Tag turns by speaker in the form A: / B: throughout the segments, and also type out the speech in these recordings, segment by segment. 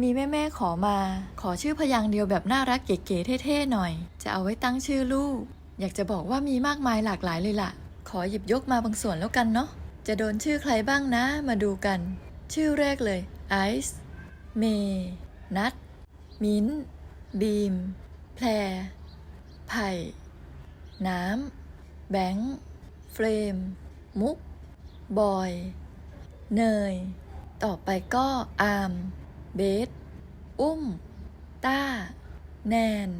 A: มีแม่ๆขอมา ขอชื่อพยางค์เดียวแบบน่ารักเก๋ๆเท่ๆหน่อย จะเอาไว้ตั้งชื่อลูก อยากจะบอกว่ามีมากมายหลากหลายเลยล่ะ ขอหยิบยกมาบางส่วนแล้วกันเนาะ จะโดนชื่อใครบ้างนะ มาดูกัน ชื่อแรกเลยไอซ์เมย์นัทมิ้นบีม แพร ไผ่ น้ำ แบงค์ เฟรม มุก บอย เนย ต่อไปก็อาร์ม เบส อุ้ม ต้า แนน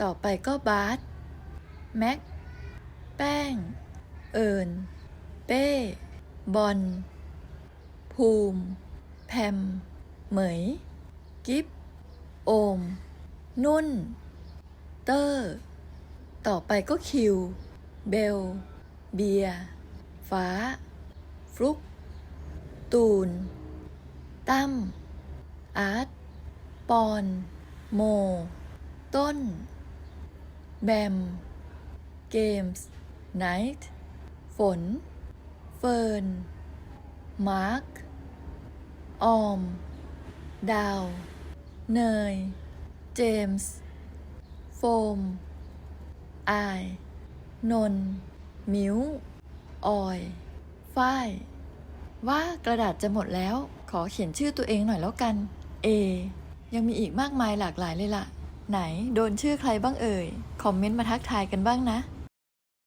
A: ต่อไปก็บาสแม็ก แป้ง เอิญเป้ บอล ภูมิ แพม เหมย กิฟโอม นุ่น เตอร์ ต่อไปก็คิว เบล เบีย ฟ้า ฟลุก ตูน ตั้ม อาร์ตปอน โม ต้น แบม เกมส์ ไนท์ ฝน เฟิร์น มาร์ค ออม ดาว เนย เจมส์ โฟม อาย นน์มิวออย ฝ้าย ว่ากระดาษจะหมดแล้ว ขอเขียนชื่อตัวเองหน่อยแล้วกัน เอ ยังมีอีกมากมายหลากหลายเลยล่ะ ไหนโดนชื่อใครบ้างเอ่ย คอมเมนต์มาทักทายกันบ้างนะ